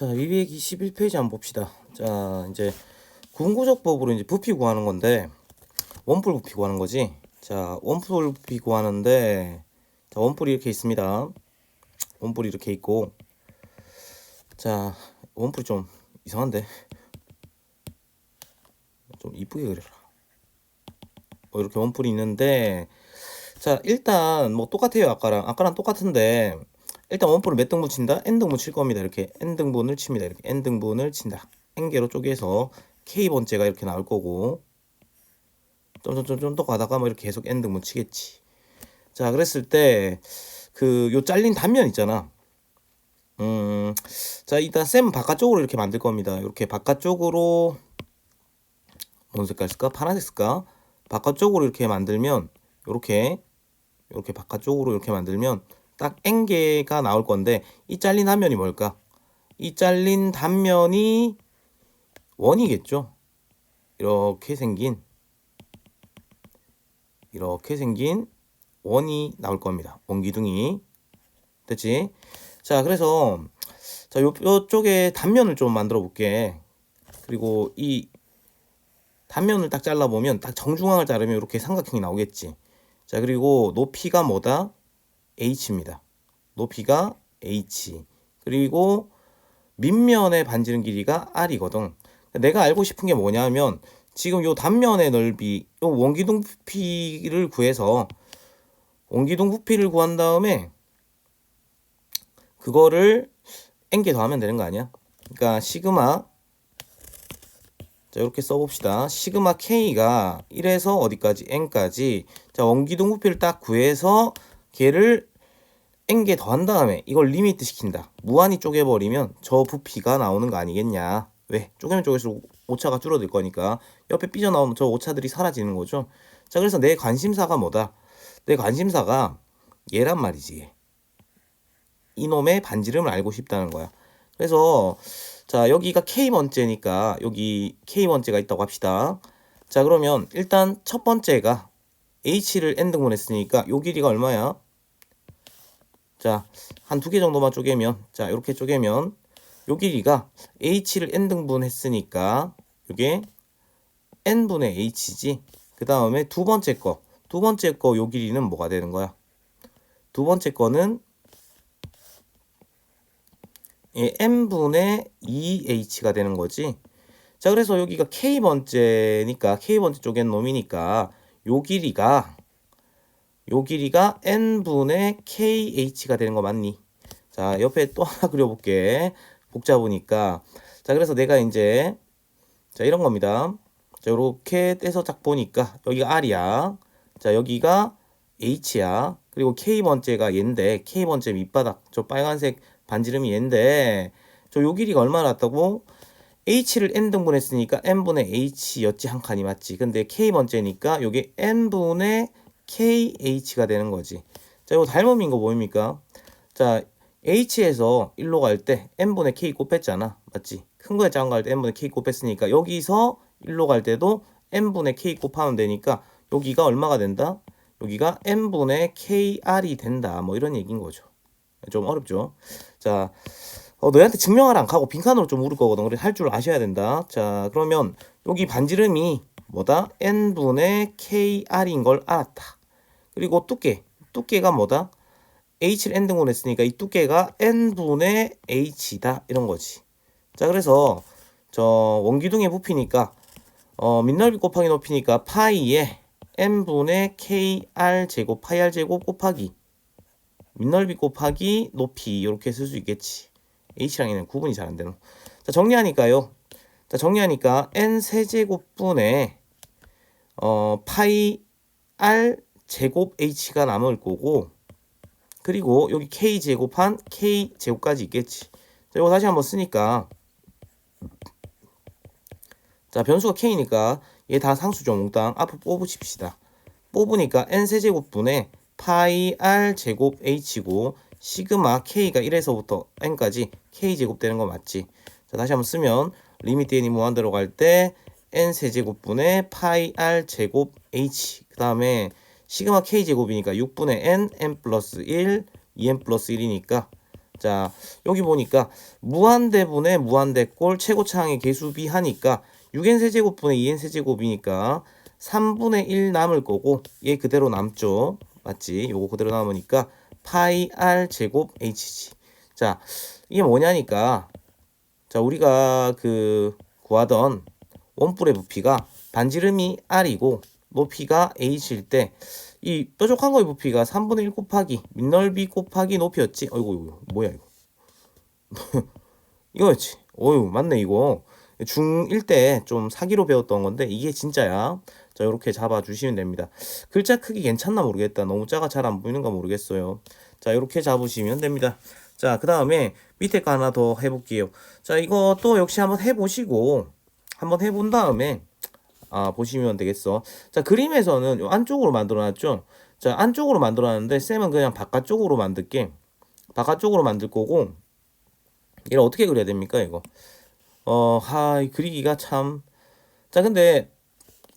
자, 221페이지 한번 봅시다. 자, 이제 군구적법으로 이제 부피 구하는 건데 원뿔 부피 구하는 거지. 자, 원뿔 부피 구하는데 자, 원뿔이 이렇게 있습니다. 원뿔이 이렇게 있고 자, 원뿔이 좀 이상한데 좀 이쁘게 그려라. 어, 이렇게 원뿔이 있는데 자, 일단 뭐 똑같아요. 아까랑 아까랑 똑같은데 일단 원뿔을 몇 등분 친다? n등분 칠 겁니다. 이렇게 n등분을 칩니다. 이렇게 n등분을 친다. n개로 쪼개서 k번째가 이렇게 나올 거고 점점점점 또 가다가 뭐 이렇게 계속 n등분 치겠지. 자, 그랬을 때 그 요 잘린 단면 있잖아. 음, 자, 일단 쌤 바깥쪽으로 이렇게 만들 겁니다. 이렇게 바깥쪽으로 뭔 색깔 쓸까? 파란색 쓸까? 바깥쪽으로 이렇게 만들면 이렇게 이렇게 바깥쪽으로 이렇게 만들면 딱 N개가 나올 건데 이 잘린 단면이 뭘까? 이 잘린 단면이 원이겠죠. 이렇게 생긴 이렇게 생긴 원이 나올 겁니다. 원기둥이 됐지? 자 그래서 자 요, 요쪽에 단면을 좀 만들어 볼게. 그리고 이 단면을 딱 잘라보면 딱 정중앙을 자르면 이렇게 삼각형이 나오겠지. 자 그리고 높이가 뭐다? H입니다. 높이가 h. 그리고 밑면의 반지름 길이가 r이거든. 내가 알고 싶은 게 뭐냐면 지금 요 단면의 넓이, 요 원기둥 부피를 구해서 원기둥 부피를 구한 다음에 그거를 n개 더하면 되는 거 아니야? 그러니까 시그마 자 이렇게 써봅시다. 시그마 k가 1에서 어디까지 n까지 자 원기둥 부피를 딱 구해서 걔를 n개 더한 다음에 이걸 리미트 시킨다. 무한히 쪼개버리면 저 부피가 나오는 거 아니겠냐. 왜? 쪼개면 쪼개서 오차가 줄어들 거니까 옆에 삐져나오면 저 오차들이 사라지는 거죠. 자 그래서 내 관심사가 뭐다? 내 관심사가 얘란 말이지. 이놈의 반지름을 알고 싶다는 거야. 그래서 자 여기가 K번째니까 여기 K번째가 있다고 합시다. 자 그러면 일단 첫 번째가 H를 N등분 했으니까 요 길이가 얼마야? 자, 한 두 개 정도만 쪼개면, 자, 이렇게 쪼개면, 요 길이가 h를 n등분 했으니까, 요게 n분의 h지. 그 다음에 두 번째 거, 두 번째 거 요 길이는 뭐가 되는 거야? 두 번째 거는 예, n분의 2h가 되는 거지. 자, 그래서 여기가 k번째니까, k번째 쪽엔 놈이니까, 요 길이가 요 길이가 n분의 kh가 되는 거 맞니? 자, 옆에 또 하나 그려볼게. 복잡하니까. 자, 그래서 내가 이제, 자, 이런 겁니다. 자, 요렇게 떼서 딱 보니까, 여기가 r이야. 자, 여기가 h야. 그리고 k번째가 얘인데, k번째 밑바닥, 저 빨간색 반지름이 얘인데, 저 요 길이가 얼마나 났다고? h를 n등분 했으니까 n분의 h였지 한 칸이 맞지. 근데 k번째니까 요게 n분의 KH가 되는 거지. 자, 이거 닮음인 거 보입니까? 자, H에서 1로 갈 때 N분의 K 곱했잖아. 맞지? 큰 거에 작은 거갈때 N분의 K 곱했으니까 여기서 1로 갈 때도 N분의 K 곱하면 되니까 여기가 얼마가 된다? 여기가 N분의 KR이 된다. 뭐 이런 얘기인 거죠. 좀 어렵죠? 자, 어, 너희한테 증명하라 안 하고 빈칸으로 좀 물을 거거든. 그래 할 줄 아셔야 된다. 자, 그러면 여기 반지름이 뭐다? N분의 KR인 걸 알았다. 그리고 두께. 두께가 뭐다? H를 N등분 했으니까 이 두께가 N분의 H다. 이런 거지. 자, 그래서 저 원기둥의 부피니까 어, 밑넓이 곱하기 높이니까 파이에 N분의 KR 제곱, 파이 R 제곱 곱하기 밑넓이 곱하기 높이 이렇게 쓸 수 있겠지. H랑 얘는 구분이 잘 안 되노. 자, 정리하니까요. 자, 정리하니까 N 세제곱분의 어, 파이 R 제곱 h가 남을 거고 그리고 여기 k 제곱한 k 제곱까지 있겠지. 자, 이거 다시 한번 쓰니까 자 변수가 k니까 얘 다 상수죠 몽땅 앞으로 뽑으십시다. 뽑으니까 n 세제곱분의 파이 r 제곱 h고 시그마 k가 1에서부터 n까지 k 제곱 되는 거 맞지? 자 다시 한번 쓰면 리미트 n이 무한대로 갈 때 n 세제곱분의 파이 r 제곱 h 그 다음에 시그마 k 제곱이니까 6분의 n, n 플러스 1, 2n 플러스 1이니까 자, 여기 보니까 무한대분의 무한대꼴 최고차항의 개수비 하니까 6n 세제곱분의 2n 세제곱이니까 3분의 1 남을 거고 얘 그대로 남죠. 맞지? 요거 그대로 남으니까 파이 r 제곱 h지. 자, 이게 뭐냐니까 자, 우리가 그 구하던 원뿔의 부피가 반지름이 r이고 높이가 h일 때 이 뾰족한 거의 부피가 3분의 1 곱하기 밑넓이 곱하기 높이였지. 어이구 이거 뭐야 이거. 이거였지. 어유 맞네 이거. 중1 때 좀 사기로 배웠던 건데 이게 진짜야. 자 이렇게 잡아 주시면 됩니다. 글자 크기 괜찮나 모르겠다. 너무 작아 잘 안 보이는가 모르겠어요. 자 이렇게 잡으시면 됩니다. 자 그 다음에 밑에 거 하나 더 해볼게요. 자또 역시 한번 해보시고 한번 해본 다음에 아, 보시면 되겠어. 자, 그림에서는 요 안쪽으로 만들어놨죠? 자, 안쪽으로 만들어놨는데, 쌤은 그냥 바깥쪽으로 만들게. 바깥쪽으로 만들 거고, 이걸 어떻게 그려야 됩니까, 이거? 어, 하, 이 그리기가 참. 자, 근데,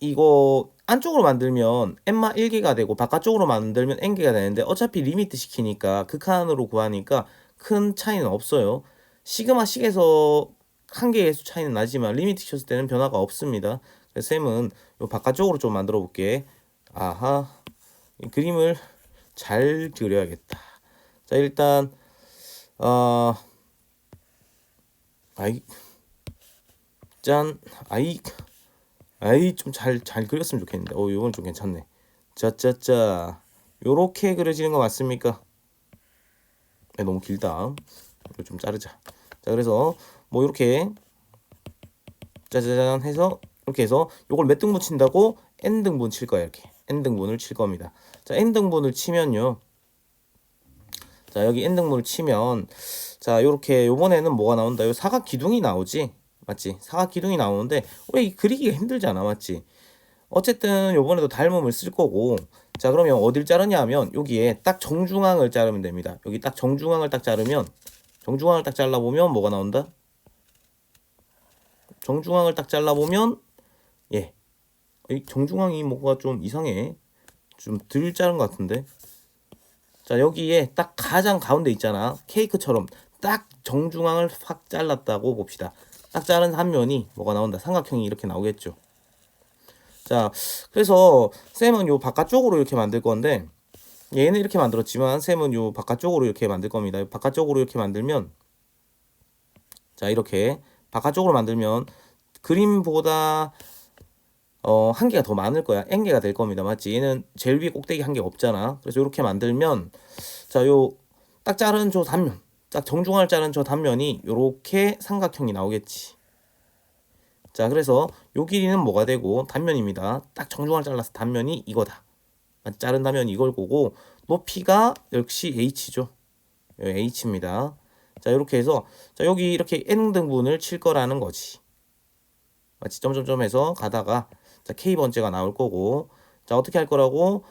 이거, 안쪽으로 만들면 n마 1개가 되고, 바깥쪽으로 만들면 n개가 되는데, 어차피 리미트 시키니까, 극한으로 구하니까, 큰 차이는 없어요. 시그마 식에서 한 개의 수 차이는 나지만, 리미트 시켰을 때는 변화가 없습니다. 쌤은 요 바깥쪽으로 좀 만들어 볼게. 아하. 이 그림을 잘 그려야겠다. 자, 일단 어 아이 짠 아이 아이 좀 잘잘 그렸으면 좋겠는데. 어, 이건 좀 괜찮네. 짜짜짜. 요렇게 그려지는 거 맞습니까? 네, 너무 길다. 이거 좀 자르자. 자, 그래서 뭐 이렇게 짜자잔 해서 이렇게 해서 요걸 몇 등분 친다고 n 등분 칠 거야 이렇게 n 등분을 칠 겁니다. 자 n 등분을 치면요. 자 여기 n 등분을 치면 자 요렇게 요번에는 뭐가 나온다. 요 사각 기둥이 나오지 맞지? 사각 기둥이 나오는데 왜이 그리기가 힘들잖아 맞지? 어쨌든 요번에도 닮음을 쓸 거고 자 그러면 어딜 자르냐 하면 여기에 딱 정중앙을 자르면 됩니다. 여기 딱 정중앙을 딱 자르면 정중앙을 딱 잘라 보면 뭐가 나온다? 정중앙을 딱 잘라 보면 예. 이 정중앙이 뭐가 좀 이상해. 좀 덜 자른 것 같은데. 자, 여기에 딱 가장 가운데 있잖아. 케이크처럼 딱 정중앙을 확 잘랐다고 봅시다. 딱 자른 한 면이 뭐가 나온다. 삼각형이 이렇게 나오겠죠. 자, 그래서 쌤은 요 바깥쪽으로 이렇게 만들 건데 얘는 이렇게 만들었지만 쌤은 요 바깥쪽으로 이렇게 만들 겁니다. 바깥쪽으로 이렇게 만들면 자, 이렇게 바깥쪽으로 만들면 그림보다 어, 한 개가 더 많을 거야. n 개가 될 겁니다. 맞지? 얘는 제일 위에 꼭대기 한 개 없잖아. 그래서 이렇게 만들면 자, 요 딱 자른 저 단면, 딱 정중앙을 자른 저 단면이 요렇게 삼각형이 나오겠지. 자, 그래서 요 길이는 뭐가 되고 단면입니다. 딱 정중앙을 잘라서 단면이 이거다. 자른 단면이 이걸 보고 높이가 역시 h죠. h입니다. 자, 이렇게 해서 자, 여기 이렇게 n 등분을 칠 거라는 거지. 마치 점점점 해서 가다가 자, K 번째가 나올 거고 자, 어떻게 할 거라고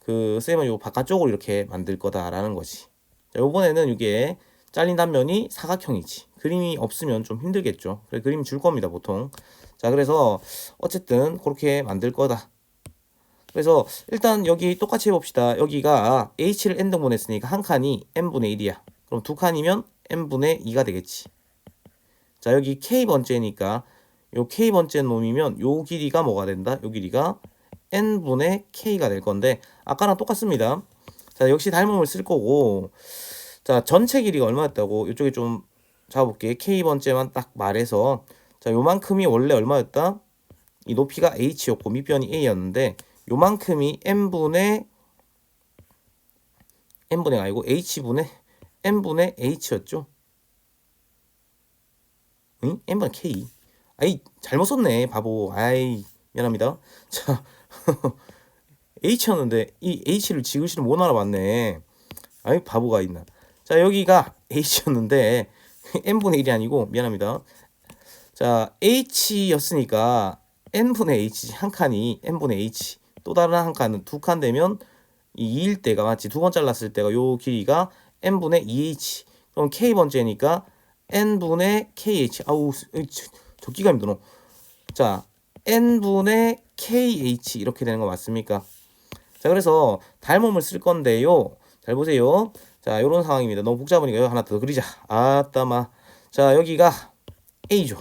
그 쌤은 요 바깥쪽으로 이렇게 만들 거다라는 거지. 자, 요번에는 이게 잘린 단면이 사각형이지. 그림이 없으면 좀 힘들겠죠. 그래 그림 줄 겁니다, 보통. 자, 그래서 어쨌든 그렇게 만들 거다. 그래서 일단 여기 똑같이 해봅시다. 여기가 h를 n 등분 했으니까 한 칸이 n분의 1이야. 그럼 두 칸이면 n분의 2가 되겠지. 자, 여기 k 번째니까 요 k 번째 놈이면 요 길이가 뭐가 된다? 요 길이가 n분의 k가 될 건데 아까랑 똑같습니다. 자 역시 닮음을 쓸 거고 자 전체 길이가 얼마였다고 이쪽에 좀 잡아볼게 k 번째만 딱 말해서 자 요만큼이 원래 얼마였다? 이 높이가 h였고 밑변이 a였는데 요만큼이 n분의 n분의 아니고 h분의 n분의 h였죠. 응? n분의 k 아이 잘못 썼네 바보. 아이 미안합니다. 자 H였는데 이 H를 지그시를 못 알아봤네. 아이 바보가 있나. 자 여기가 H였는데 n분의 1이 아니고 미안합니다. 자 H였으니까 n분의 H 한 칸이 n분의 H 또 다른 한 칸은 두 칸 되면 이 2일 때가 맞지 두번 잘랐을 때가 요 길이가 n분의 2H 그럼 K 번째니까 n분의 KH 아우 적기가 힘들어. 자, n분의 kh 이렇게 되는 거 맞습니까? 자, 그래서 닮음을 쓸 건데요. 잘 보세요. 자, 요런 상황입니다. 너무 복잡하니까 여기 하나 더 그리자. 아따마. 자, 여기가 A죠.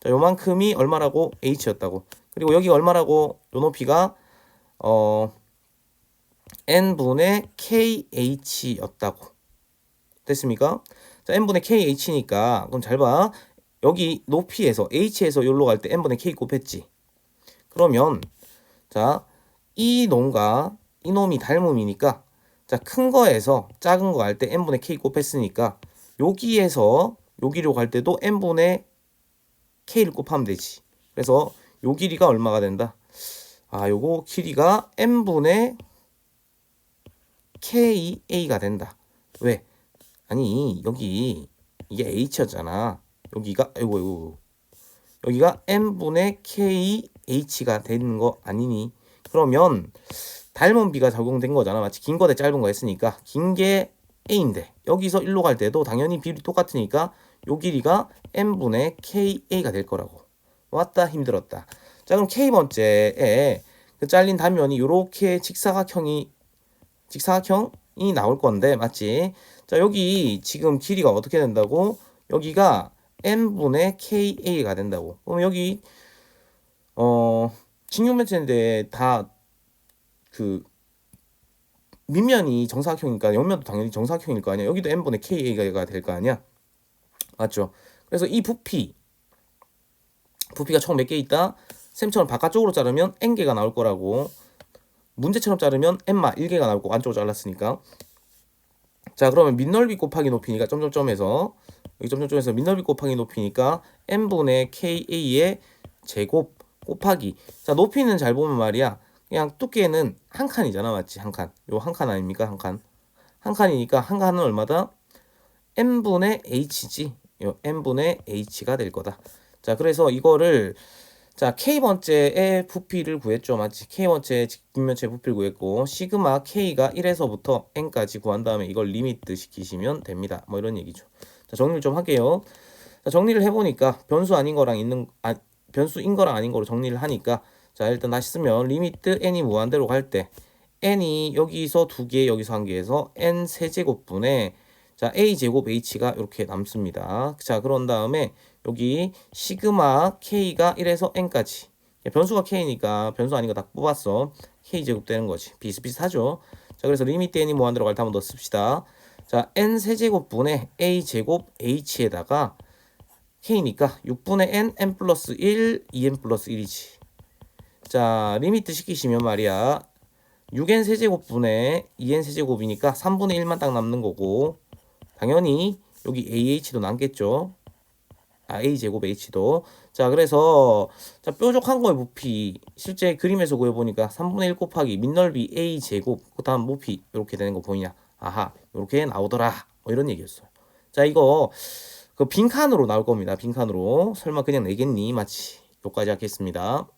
자, 요만큼이 얼마라고? H였다고. 그리고 여기가 얼마라고? 요 높이가 어 n분의 KH였다고. 됐습니까? 자, n분의 KH니까 그럼 잘 봐. 여기 높이에서 H에서 여기로 갈 때 n분의 K 곱했지. 그러면 자, 이 놈과 이 놈이 닮음이니까 자, 큰 거에서 작은 거 갈 때 n분의 k 곱했으니까 여기에서 여기로 갈 때도 n분의 k를 곱하면 되지. 그래서 요 길이가 얼마가 된다? 아, 요거 길이가 n분의 ka가 된다. 왜? 아니, 여기 이게 h였잖아. 여기가 아이고 아이고. 여기가 n분의 kh가 되는 거 아니니? 그러면 닮은 비가 적용된 거잖아. 마치 긴 거 대 짧은 거 했으니까 긴 게 a인데 여기서 1로 갈 때도 당연히 비율이 똑같으니까 요 길이가 n분의 ka가 될 거라고. 왔다 힘들었다. 자 그럼 k번째에 그 잘린 단면이 요렇게 직사각형이 직사각형이 나올 건데 맞지? 자 여기 지금 길이가 어떻게 된다고? 여기가 n분의 ka가 된다고. 그럼 여기 어 직육면체인데 다 그 밑면이 정사각형이니까 옆면도 당연히 정사각형일 거 아니야. 여기도 n분의 ka가 될 거 아니야. 맞죠? 그래서 이 부피 부피가 총 몇 개 있다? 쌤처럼 바깥쪽으로 자르면 n개가 나올 거라고. 문제처럼 자르면 n마 1개가 나올 거 안쪽으로 잘랐으니까. 자 그러면 밑넓이 곱하기 높이니까 점점점에서 여기 점점점에서 밑넓이 곱하기 높이니까 n분의 ka의 제곱 곱하기. 자 높이는 잘 보면 말이야. 그냥 두께는 한 칸이잖아 맞지 한 칸. 요 한 칸 아닙니까? 한 칸. 한 칸이니까 한 칸은 얼마다? n분의 h지. 요 n분의 h가 될 거다. 자 그래서 이거를 자 k번째의 부피를 구했죠. 맞지 k번째 직면체 부피를 구했고 시그마 k가 1에서부터 n까지 구한 다음에 이걸 리미트 시키시면 됩니다. 뭐 이런 얘기죠. 자 정리를 좀 할게요. 자 정리를 해보니까 변수 아닌 거랑 있는 아, 변수인 거랑 아닌 거로 정리를 하니까 자 일단 다시 쓰면 리미트 n이 무한대로 갈 때 n이 여기서 두개 여기서 한 개에서 n 세제곱분의 자 a 제곱 h가 이렇게 남습니다. 자 그런 다음에 여기 시그마 k가 1에서 n까지 변수가 k니까 변수 아닌 거 다 뽑았어 k 제곱 되는 거지 비슷비슷하죠 자 그래서 리미트 n이 무한대로 갈때 한번 더 씁시다 자 n 세제곱분의 a 제곱 h에다가 k니까 6분의 n, n 플러스 1, 2n 플러스 1이지. 자, 리미트 시키시면 말이야. 6n 세제곱분의 2n 세제곱이니까 3분의 1만 딱 남는 거고 당연히 여기 ah도 남겠죠. 아, a 제곱 h도. 자, 그래서 자, 뾰족한 거의 부피 실제 그림에서 구해 보니까 3분의 1 곱하기 밑넓이 a 제곱 그 다음 부피 이렇게 되는 거 보이냐? 아하, 이렇게 나오더라. 뭐 이런 얘기였어요. 자, 이거 그 빈칸으로 나올 겁니다. 빈칸으로. 설마 그냥 내겠니? 마치. 여기까지 하겠습니다.